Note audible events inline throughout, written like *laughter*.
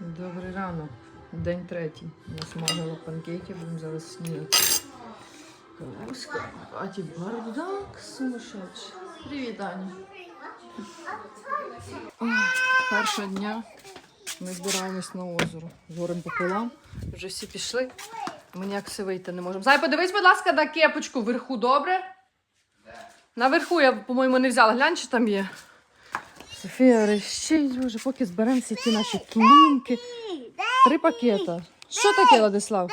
Добрий ранок. День третій. Насмажила панкейки, будемо зараз снідати. Кавуська. А ті бардак сумасшедший. Привіт, Аня. Ой, Першого дня ми збираємось на озеро. Горем пополам. Вже всі пішли. Ми ніяк все вийти не можемо. Зай, подивись, будь ласка, на кепочку вверху, добре? Наверху я, по-моєму, не взяла. Глянь, що там є. Софія рещить, боже, поки зберемося ті наші клунки. Три пакета. Що таке, Владислав?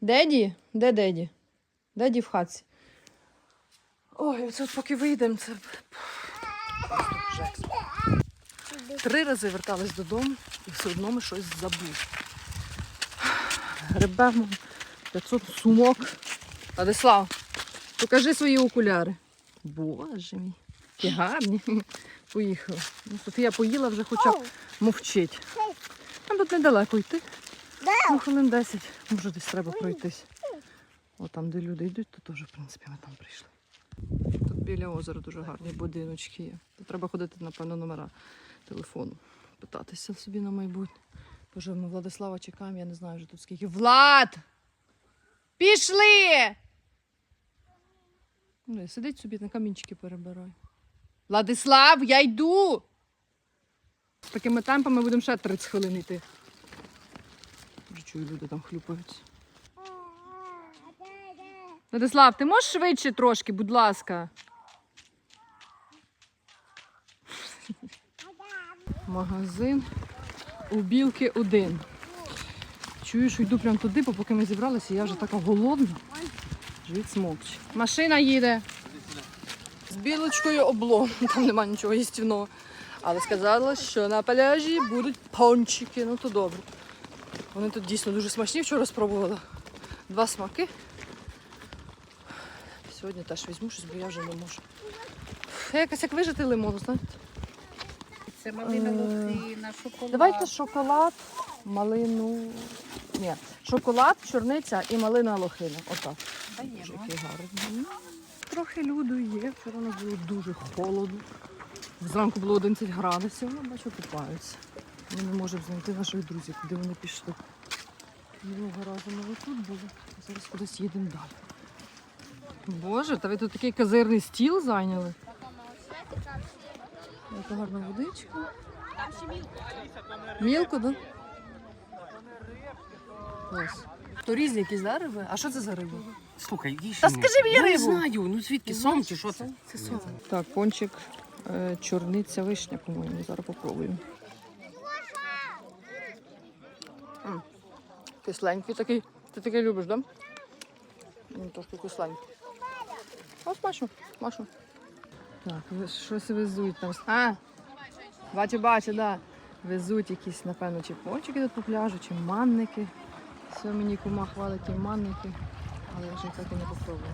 Деді? Де деді? Деді в хатці. Ой, це поки вийдемо, це. Три рази вертались додому і все одно ми щось забули. Гребемо 500 сумок. Владислав, покажи свої окуляри. Боже мій, які гарні. Поїхали. Ну, Софія поїла вже хоча б мовчить. Нам тут недалеко йти. Ну, хвилин 10. Може, десь треба пройтись. О, там, де люди йдуть, то теж, в принципі, ми там прийшли. Тут біля озера дуже гарні будиночки є. То треба ходити, напевно, номера телефону. Питатися собі на майбутнє. Боже, ми Владислава чекаємо, я не знаю вже тут скільки. Влад! Пішли! Ну, сидить собі на камінчики перебирай. Владислав, я йду! З такими темпами будемо ще 30 хвилин йти. Чую, люди там хлюпаються. Владислав, ти можеш швидше трошки, будь ласка. Магазин у білки один. Чую, що йду прямо туди, бо поки ми зібралися, я вже така голодна. Живіт смокче. Машина їде. З білочкою облом. *laughs* Там нема нічого їстівного. Але сказала, що на пляжі будуть пончики. Ну то добре. Вони тут дійсно дуже смачні. Вчора спробувала два смаки. Сьогодні теж візьму щось, бо я вже не можу. Я якось як вижити лимон, знаєте. Це малина Е, лохина, шоколад. Давайте шоколад, малину. Ні, шоколад, чорниця і малина лохина. Отак. Який гарний. Трохи люду є. Вчора нас було дуже холодно. Зранку було 11 градусів, ну бачу, купаються. Ми не можемо знайти наших друзів, куди вони пішли. Минулого разу ми тут були, а зараз кудись їдемо далі. Боже, та ви тут такий козирний стіл зайняли. Яка гарна водичка. Мілко, так? Клас. То різні якісь, да, риби? А що це за риба? Слухай, їж. Та мене. скажи мені Я не рибу. знаю, ну звідки сом чи що це? Це сон. Так, пончик, е, чорниця, вишня, по-моєму. Зараз попробуємо. М, Кисленький такий. Ти такий любиш. Да? М, Трошки кисленький. А смачно, смачно. Так, ви- щось везуть там. А, бачу, бачу, да. Везуть якісь, напевно, чи пончики тут по пляжу, чи манники. Все мені кума хвалить манники, але я вже так і не попробую.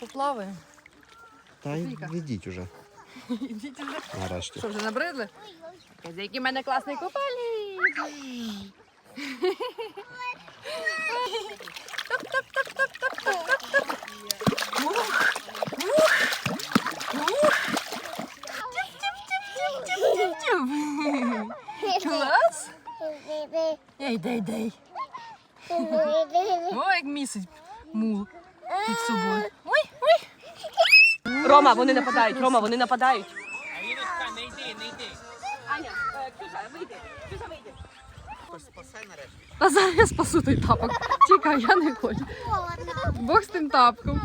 Поплаваємо. Та й відіть уже, Ідіть вже. нарешті. Що вже набридли? Кази, який в мене класний купальник. Клас? Ей, дай, дай. Ой, як місить мул під собою. Ой, ой. Рома, вони нападають, Рома, вони нападають. Та зараз я спасу той тапок. Чекай, я не хочу. Бог з тим тапком.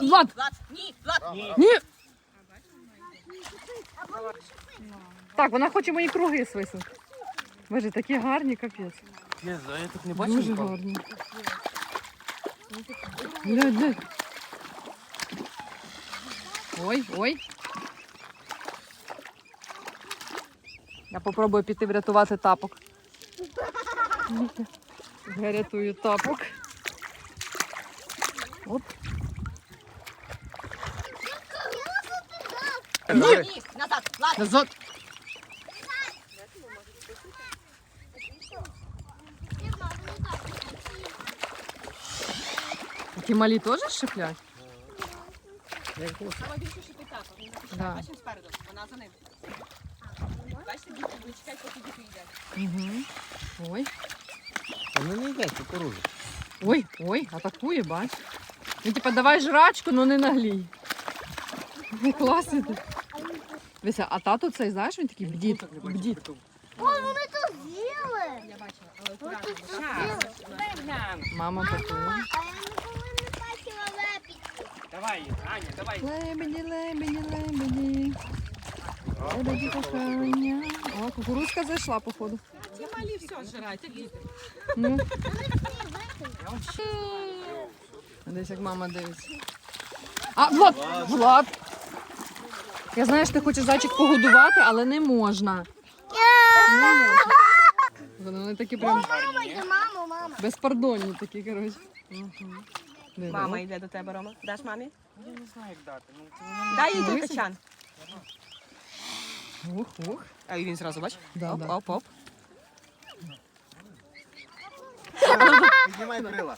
Влад! Ні, Влад, Ні! Так, вона хоче мої круги свиснути. Боже, такі гарні, капець. Я знаю, я тут не бачив Дуже нікого. гарні. Глянь, глянь. Ой, ой. Я попробую піти врятувати тапок. Я рятую тапок. Оп. ні, назад. Назад. Ті малі теж шиплять? Саме більше. Да. Бачиш спереду, вона за ним. Бачите, діти будуть чекати, поки діти їдять. Угу. Ой, Вони не йдуть, кукурузу. ой, ой, атакує, бач. Він типа давай жрачку, але не наглій. Ну, класний ти. Дивися, а тато цей, знаєш, він такий бдіт. бдіт. Я бачила, але акуратно. Мама пакує. Давай, Аня, давай. Лебеді, лебеді, лебеді. Лебеді кохання. О, кукурузка зайшла, походу. Ті малі все як діти. Ну. Десь як мама дивиться. А, Влад! Влад! Я знаю, що ти хочеш зайчик погодувати, але не можна. Не можна. Вони такі прям Маму, маму. безпардонні такі, коротше. Мама йде до тебе, Рома. Даш мамі? Я не знаю, як дати. Ну, це Дай їй той качан. Ух, ух. А він зразу, бач? Да, оп, да. оп, оп. Піднімай крила.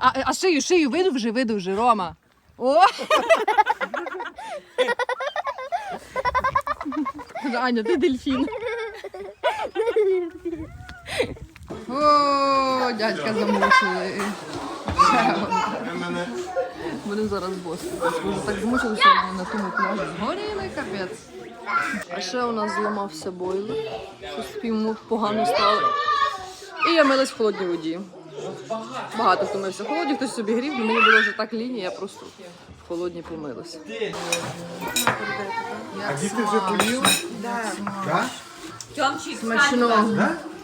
А, а шию, шию видовжи, видовжи, Рома. О! *laughs* Аня, ти дельфін. О, дядька замучили. Будемо зараз босити. Вже так змучили сьогодні на тому пляжі. Згоріли капець. А ще у нас зламався бойлер. Щось погано стало. І я милась в холодній воді. Багато хто мився в холоді, хтось собі грів, але мені було вже так лінія, я просто в холодній помилася.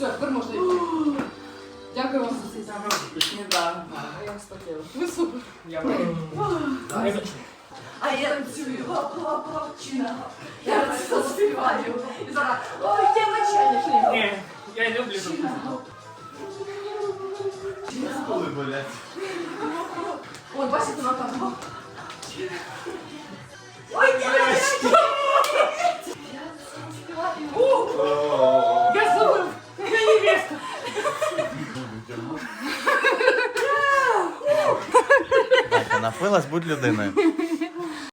Все, тепер можна йти. Дякую вам за цей завтра. Я вас хотіла. Ви супер. А я танцюю, хлопчина. Я заспіваю. І зараз, ой, дівчиня, Ні, я люблю. Коли болять. Ой, бачите, на там. Напилась, будь людиною.